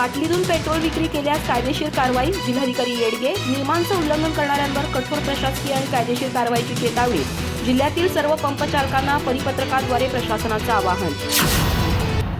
बाटलीतून petrol विक्री केल्यास कायदेशीर कारवाई जिल्हाधिकारी येडगे नियमांचं उल्लंघन करणाऱ्यांवर कठोर प्रशासकीय आणि कायदेशीर कारवाईची चेतावणी जिल्ह्यातील सर्व पंपचालकांना परिपत्रकाद्वारे प्रशासनाचं आवाहन.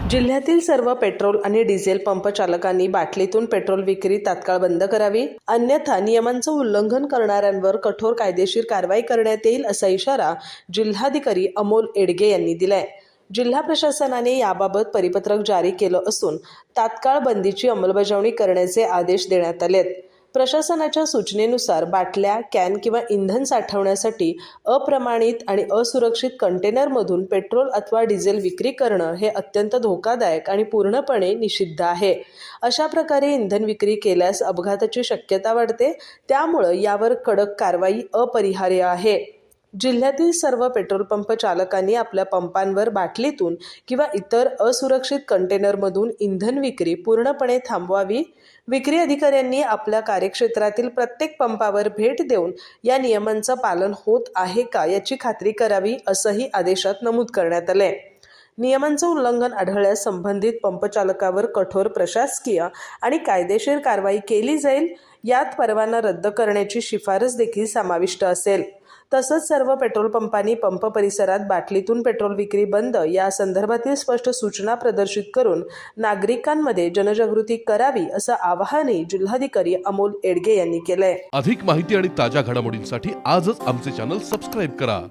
जिल्ह्यातील सर्व पेट्रोल आणि डिझेल पंप चालकांनी बाटलीतून पेट्रोल विक्री तात्काळ बंद करावी अन्यथा नियमांचं उल्लंघन करणाऱ्यांवर कठोर कायदेशीर कारवाई करण्यात येईल असा इशारा जिल्हाधिकारी अमोल एडगे यांनी दिलाय. जिल्हा प्रशासनाने याबाबत परिपत्रक जारी केलं असून तात्काळ बंदीची अंमलबजावणी करण्याचे आदेश देण्यात आलेत प्रशासनाच्या सूचनेनुसार बाटल्या कॅन किंवा इंधन साठवण्यासाठी अप्रमाणित आणि असुरक्षित कंटेनरमधून पेट्रोल अथवा डिझेल विक्री करणं हे अत्यंत धोकादायक आणि पूर्णपणे निषिद्ध आहे. अशा प्रकारे इंधन विक्री केल्यास अपघाताची शक्यता वाढते त्यामुळं यावर कडक कारवाई अपरिहार्य आहे. जिल्ह्यातील सर्व पेट्रोल पंप चालकांनी आपल्या पंपांवर बाटलीतून किंवा इतर असुरक्षित कंटेनरमधून इंधन विक्री पूर्णपणे थांबवावी. विक्री अधिकाऱ्यांनी आपल्या कार्यक्षेत्रातील प्रत्येक पंपावर भेट देऊन या नियमांचं पालन होत आहे का याची खात्री करावी असंही आदेशात नमूद करण्यात आलंय. नियमांचं उल्लंघन आढळल्यास संबंधित पंपचालकावर कठोर प्रशासकीय आणि कायदेशीर कारवाई केली जाईल. यात परवाना रद्द करण्याची शिफारस देखील समाविष्ट असेल. तसंच सर्व पेट्रोल पंपांनी पंप परिसरात बाटलीतून पेट्रोल विक्री बंद या संदर्भातील स्पष्ट सूचना प्रदर्शित करून नागरिकांमध्ये जनजागृती करावी असं आवाहनही जिल्हाधिकारी अमोल एडगे यांनी केलंय. अधिक माहिती आणि ताज्या घडामोडींसाठी आजच आमचे चॅनल सबस्क्राईब करा.